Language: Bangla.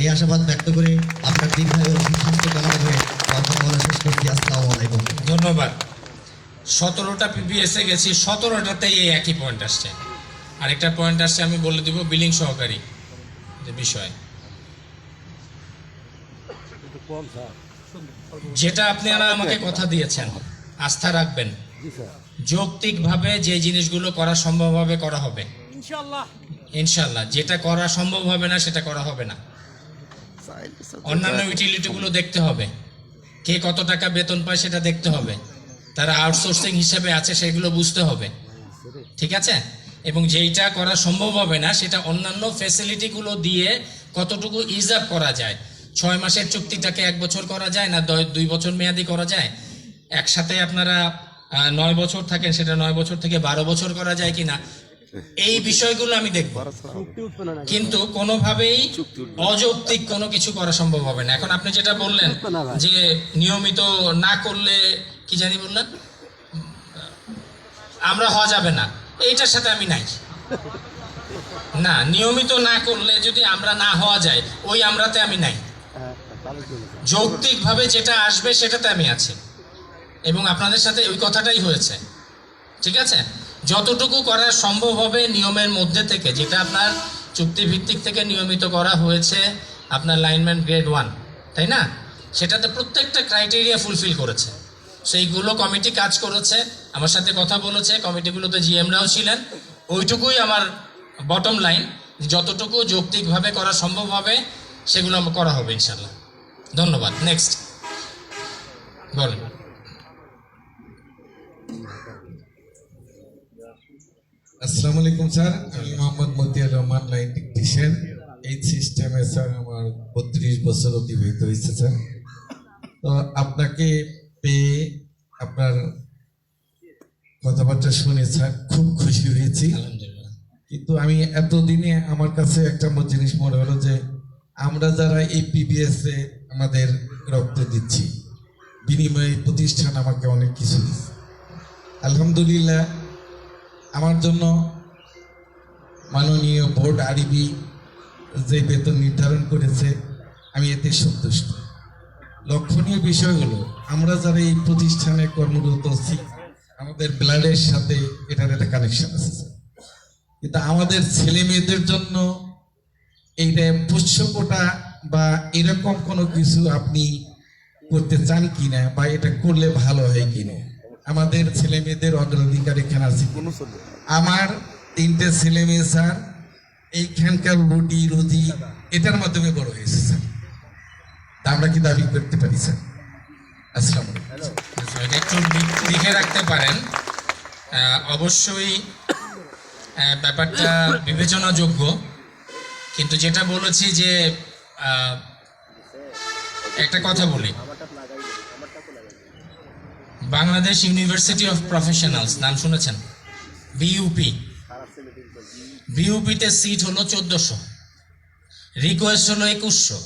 এই আশাবাদ ব্যক্ত করে আপনার দীর্ঘায়ু সুস্বাস্থ্য কামনা করে কথা বলা শেষ করছি। আসসালামু আলাইকুম। ধন্যবাদ। সতেরোটা পিপিএসে গেছি সতেরোটাতেই এই একই পয়েন্ট আসছে। আরেকটা পয়েন্ট আসছে আমি বলে দিব বিলিং সহকারী যে বিষয়। যেটা আপনারা আমাকে কথা দিয়েছেন আস্থা রাখবেন। যৌক্তিকভাবে যে জিনিসগুলো করা সম্ভব হবে করা হবে। ইনশাল্লাহ যেটা করা সম্ভব হবে না সেটা করা হবে না। অন্যান্য ইউটিলিটিগুলো দেখতে হবে। কে কত টাকা বেতন পায় সেটা দেখতে হবে। তারা আউটসোর্সিং হিসেবে আছে সেগুলো বুঝতে হবে। ঠিক আছে? এবং যেইটা করা সম্ভব হবে না সেটা অন্যান্য ফেসিলিটিগুলো দিয়ে কতটুকু ইজ আপ করা যায়। ছয় মাসের চুক্তিটাকে এক বছর করা যায় না দুই বছর মেয়াদি করা যায়? একসাথে আপনারা নয় বছর থাকেন সেটা নয় বছর থেকে বারো বছর করা যায় কিনা? এই বিষয়গুলো আমি দেখব। কিন্তু কোনোভাবেই অযৌক্তিক কোনো কিছু করা সম্ভব হবে না। এখন আপনি যেটা বললেন যে নিয়মিত না করলে কি জানি বললেন? আমরা হওয়া যাবে না। এইটার সাথে আমি নাই। না, নিয়মিত না করলে যদি আমরা না হওয়া যায়, ওই আমরাতে আমি নাই। যৌক্তিকভাবে যেটা আসবে সেটাতে আমি আছি। এবং আপনাদের সাথে ওই কথাটাই হয়েছে। ঠিক আছে? যতটুকু করা সম্ভব হবে নিয়মের মধ্যে থেকে, যেটা আপনার চুক্তিভিত্তিক থেকে নিয়মিত করা হয়েছে আপনার লাইনম্যান গ্রেড ওয়ান তাই না? সেটাতে প্রত্যেকটা ক্রাইটেরিয়া ফুলফিল করেছে। সেইগুলো কমিটি কাজ করেছে, আমার সাথে কথা বলেছে কমিটিগুলোতে জিএমরাও ছিলেন। ওইটুকুই আমার বটম লাইন যতটুকু যৌক্তিকভাবে করা সম্ভব হবে, সেগুলো আমার করা হবে ইনশাল্লাহ ধন্যবাদ। নেক্সট বলুন আসসালামু আলাইকুম স্যার। আমি মোহাম্মদ মতিয়ার রহমান লাইন টেকনিশিয়ান এই সিস্টেমে স্যার আমার বত্রিশ বছর অতিবাহিত হয়েছে স্যার। তো আপনাকে পেয়ে আপনার কথাবার্তা শুনে স্যার খুব খুশি হয়েছি। কিন্তু আমি এতদিনে আমার কাছে একটা জিনিস মনে হলো যে আমরা যারা এই পিবিএস এ আমাদের রক্ত দিচ্ছি বিনিময়ে প্রতিষ্ঠান আমাকে অনেক কিছু দিচ্ছে আলহামদুলিল্লাহ আমার জন্য মাননীয় বোর্ড আরবি যে বেতন নির্ধারণ করেছে, আমি এতে সন্তুষ্ট লক্ষণীয় বিষয় হলো, আমরা যারা এই প্রতিষ্ঠানে কর্মরত আছি, আমাদের ব্লাডের সাথে এটার একটা কানেকশন আছে। কিন্তু আমাদের ছেলে মেয়েদের জন্য এইটা পুষ্যকোটা বা এরকম কোনো কিছু আপনি করতে চান কিনা বা এটা করলে ভালো হয় কিনা আমাদের ছেলে মেয়েদের অগ্রাধিকার এখানে আছে। আমার তিনটে ছেলে মেয়ে স্যার। এইখানকার রুটি রুজি এটার মাধ্যমে বড় হয়েছে স্যার। তা আমরা কি দাবি করতে পারি স্যার? আসসালামু আচ্ছা, একটু লিখে রাখতে পারেন। অবশ্যই ব্যাপারটা বিবেচনাযোগ্য। কিন্তু যেটা বলেছি যে একটা কথা বলি। বাংলাদেশ ইউনিভার্সিটি অফ প্রফেশনালস নাম শুনেছেন? বিইউপি বিউপিতে সিট হলো চোদ্দশো। রিকোয়েস্ট হলো একুশশো।